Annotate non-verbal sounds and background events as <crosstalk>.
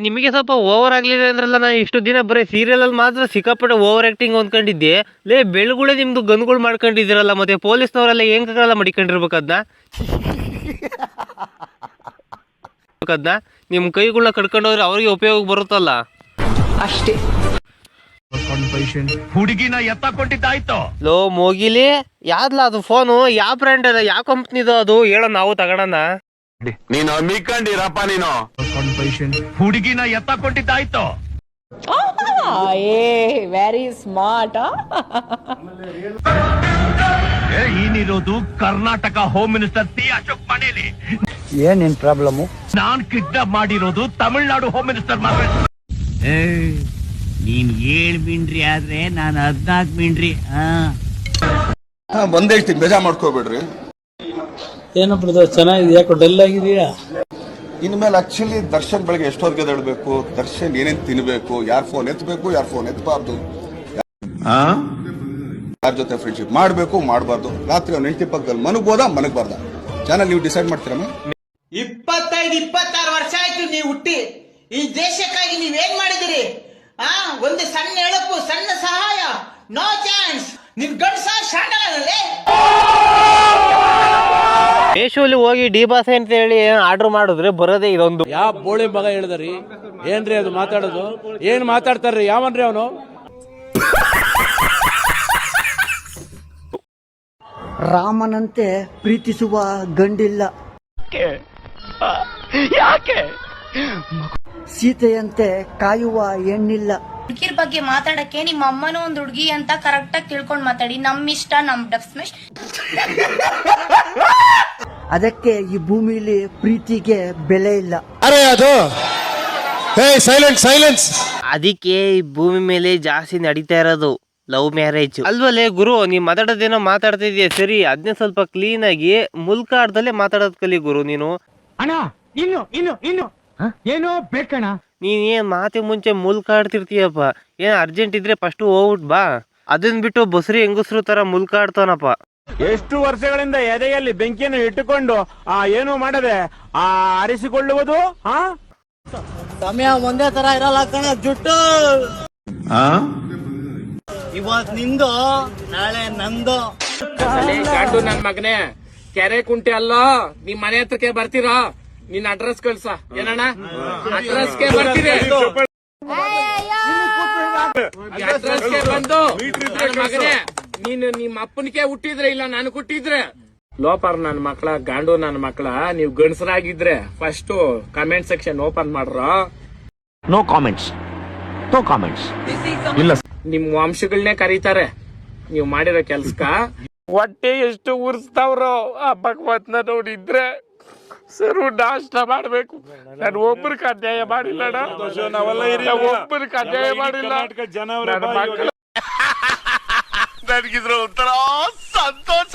ನಿಮಗೆ ಸ್ವಲ್ಪ ಓವರ್ ಆಗಲಿಲ್ಲ ಅಂದ್ರಲ್ಲ ನಾನು ಇಷ್ಟು ದಿನ ಬರೀ ಸೀರಿಯಲ್ ಅಲ್ಲಿ ಮಾತ್ರ ಸಿಕ್ಕಾಪಟ್ಟೆ ಓವರ್ ಆಕ್ಟಿಂಗ್ ಅಂದ್ಕೊಂಡಿದ್ದೆ ಲೇ ಬೆಳ್ಗುಳೆ ನಿಮ್ದು ಗನ್ಗಳು ಮಾಡ್ಕೊಂಡಿದ್ದೀರಲ್ಲ ಮತ್ತೆ ಪೊಲೀಸ್ನವರೆಲ್ಲ ಹೆಂಗಲ್ಲ ಮಡಿಕೊಂಡಿರ್ಬೇಕು ಅದನ್ನ ನಿಮ್ಮ ಕೈಗಳನ್ನ ಕಡ್ಕೊಂಡು ಹೋದ್ರೆ ಅವ್ರಿಗೆ ಉಪಯೋಗ ಬರುತ್ತಲ್ಲ? ಅಷ್ಟೇ. ಹುಡುಗಿನ ಎತ್ತ ಕೊಟ್ಟಿದ್ದಾಯ್ತು ಲೋ ಮೋಗಿಲಿ ಯಾವ್ದಲ್ಲ ಅದು ಫೋನು ಯಾವ ಬ್ರ್ಯಾಂಡ್ ಅದ? ಯಾವ ಕಂಪ್ನಿದು ಅದು? ಹೇಳೋ ನಾವು ತಗೊಳಣ ನೀನು ಮಿಕ್ಕಂಡಿರಪ್ಪ ನೀನು. ಹುಡುಗಿನ ಎತ್ತ ಕೊಟ್ಟಿದ್ದಾಯ್ತು ವೆರಿ ಸ್ಮಾರ್ಟ್ ಏ, ಈನಿರೋದು Karnataka home minister C Ashok ಮನೇಲಿ. ಏನೇನ್ ಪ್ರಾಬ್ಲಮ್ ನಾನ್ ಕಿಡ್ನಾಪ್ ಮಾಡಿರೋದು ತಮಿಳ್ನಾಡು ಹೋಮ್ ಮಿನಿಸ್ಟರ್ ಮಾತ್ರ. ನೀನ್ ಏಳ್ ಮಿಂಡ್ರಿ ಆದ್ರೆ ನಾನು ಹದ್ನಾಲ್ಕು ಮಿಂಡ್ರಿ ಹಾ ಬಂದ್ ಹೇಳ್ತೀನಿ ಬೇಜಾರ್ ಮಾಡ್ಕೋಬೇಡ್ರಿ. ಏನಪ್ಪ ಬ್ರದರ್ ಚೆನ್ನಾಗಿದೆ ಯಾಕೋ ಡಲ್ ಆಗಿದೆಯಾ ಇನ್ಮೇಲೆ ಆಕ್ಚುಲಿ ದರ್ಶನ್ ಬೆಳಗ್ಗೆ ಎಷ್ಟೊತ್ತಿಗೆ ಎದ್ದೇಳ್ಬೇಕು? ದರ್ಶನ್ ಏನೇನು ತಿನ್ಬೇಕು? ಯಾರ್ ಫೋನ್ ಎತ್ತಬೇಕು ಯಾರ್ ಫೋನ್ ಎತ್ತಬಾರ್ದು ಯಾರ ಜೊತೆ ಫ್ರೆಂಡ್ಶಿಪ್ ಮಾಡಬೇಕು? ಮಾಡಬಾರ್ದು. ರಾತ್ರಿ ಅವ್ನ ಹೆಂಡತಿ ಪಕ್ಕದಲ್ಲಿ ಮನಗ್ಬೋದ ಮನಗ್ಬಾರ್ದ ಚಾನಲ್ ನೀವು ಡಿಸೈಡ್ ಮಾಡ್ತೀರಮ್ಮ? ಇಪ್ಪತ್ತೈದು ಇಪ್ಪತ್ತಾರು ವರ್ಷ ಆಯ್ತು ನೀವು ಹುಟ್ಟಿ. ಈ ದೇಶಕ್ಕಾಗಿ ನೀವೇನ್ ಮಾಡಿದಿರಿ? ಆ? ಒಂದು ಸಣ್ಣ ಎಳಪು ಸಣ್ಣ ಸಹಾಯ. ನೋ ಚಾನ್ಸ್ ನಿಮ್ ಗಂಡ್ಸ ಶಾಂಡಲೇ ಮೇಶೋಲಿ ಹೋಗಿ ಡಿ ಬಾಸೆ ಅಂತ ಹೇಳಿ ಆರ್ಡರ್ ಮಾಡಿದ್ರೆ ಬರೋದೇ ಇದೊಂದು. ಯಾವ ಬೋಳಿ ಮಗ ಹೇಳಿದ್ರಿ? ಏನ್ರಿ ಅದು ಮಾತಾಡೋದು? ಏನ್ ಮಾತಾಡ್ತಾರ್ರಿ? ಯಾವನ್ರಿ ಅವನು? ರಾಮನಂತೆ ಪ್ರೀತಿಸುವ ಗಂಡಿಲ್ಲ. ಸೀತೆಯಂತೆ ಕಾಯುವ ಹೆಣ್ಣಿಲ್ಲ. ಹುಡುಗಿರ್ ಬಗ್ಗೆ ಮಾತಾಡಕ್ಕೆ ನಿಮ್ಮ ಅಮ್ಮನೂ ಒಂದ್ ಹುಡುಗಿ ಅಂತ ಕರೆಕ್ಟ್ ಆಗಿ ತಿಳ್ಕೊಂಡ್ ಮಾತಾಡಿ. ನಮ್ ಇಷ್ಟ ನಮ್ ಡಬ್ ಸ್ಮೆಶ್ ಅದಕ್ಕೆ ಈ ಭೂಮಿಲಿ ಪ್ರೀತಿಗೆ ಬೆಲೆ ಇಲ್ಲ. ಅದಕ್ಕೆ ಈ ಭೂಮಿ ಮೇಲೆ ಜಾಸ್ತಿ ನಡೀತಾ ಇರೋದು ಲವ್ ಮ್ಯಾರೇಜ್. ಅಲ್ವಲ್ಲೇ ಗುರು ನೀ ಮಾತಾಡೋದೇನೋ ಮಾತಾಡ್ತಾ ಇದೆಯಾ. ಸರಿ ಅದನ್ನೇ ಸ್ವಲ್ಪ ಕ್ಲೀನ್ ಆಗಿ ಮುಲ್ಕಾಡ್ದಲ್ಲೇ ಮಾತಾಡೋದ್ ಕಲಿ ಗುರು ನೀನು. ಅಣ್ಣ ಇನ್ನು ಇನ್ನು ಇನ್ನು. ಏನೋ ಬೇಕಣ್ಣ. ನೀನ್ ಏನ್ ಮಾತಿ ಮುಂಚೆ ಮುಲ್ಕಾಡ್ತಿರ್ತೀಯಪ್ಪ ಏನ್ ಅರ್ಜೆಂಟ್ ಇದ್ರೆ ಫಸ್ಟ್ ಹೋಗ್ಬಿಟ್ ಬಾ. ಅದನ್ ಬಿಟ್ಟು ಬಸ್ರಿ ಹೆಂಗಸ್ರು ತರ ಮುಲ್ಕಾಡ್ತಾನಪ್ಪ ಎಷ್ಟು ವರ್ಷಗಳಿಂದ ಎದೆಯಲ್ಲಿ ಬೆಂಕಿಯನ್ನು ಇಟ್ಟುಕೊಂಡು ಆ ಏನು ಮಾಡದೆ ಆ ಆರಿಸಿಕೊಳ್ಳುವುದು ಹಾ ಸಮಯ ಒಂದೇ ತರ ಇರಲ್ಲ ಕಣ ಜುಟ್ಟು. ಇವತ್ ನಿಂದು ನಾಳೆ ನಂದು. ಗಂಡು ನನ್ ಮಗನೇ ಕೆರೆ ಕುಂಟೆ ಅಲ್ಲ ನಿಮ್ ಮನೆ ಹತ್ರಕ್ಕೆ ಬರ್ತೀರಾ? ನಿನ್ ಅಡ್ರೆಸ್ ಕಳ್ಸ. ಏನಣ್ಣ? ಅಡ್ರೆಸ್ಗೆ ಅಡ್ರೆಸ್ ಅಡ್ರೆಸ್ಗೆ ಬಂದು. ಮಗನೇ ನೀನು ನಿಮ್ಮ ಅಪ್ಪನಿಗೆ ಹುಟ್ಟಿದ್ರೆ ಇಲ್ಲ ನಾನು ಹುಟ್ಟಿದ್ರೆ? ಲೋಪರ್ ನನ್ ಮಕ್ಳ ಗಾಂಡು ನನ್ ಮಕ್ಳ ನೀವ್ ಗಂಡಸರಾಗಿದ್ರೆ ಫಸ್ಟ್ ಕಮೆಂಟ್ ಸೆಕ್ಷನ್ ಓಪನ್ ಮಾಡ್ರ. ನೋ ಕಾಮೆಂಟ್ಸ್ ನೋ ಕಾಮೆಂಟ್ಸ್ ಇಲ್ಲ ನಿಮ್ ವಂಶಗಳನ್ನೇ ಕರೀತಾರೆ. ನೀವ್ ಮಾಡಿರೋ ಕೆಲ್ಸಕ್ಕ. ಹೊಟ್ಟೆ ಎಷ್ಟು ಉರ್ಸ್ತಾವ್ರೋ ಆ ಭಗವತ್ನ ನೋಡಿದ್ರೆ ಸರು ನಾಷ್ಟ ಮಾಡ್ಬೇಕು. ನಾನು ಒಬ್ಬರು ಅನ್ಯಾಯ ಮಾಡಿಲ್ಲ ಒಬ್ಬರು ಅನ್ಯಾಯ ಮಾಡಿಲ್ಲ. ಮಕ್ಳು- <laughs> ನನಗಿದ್ರ ಒಂಥರ ಸಂತೋಷ.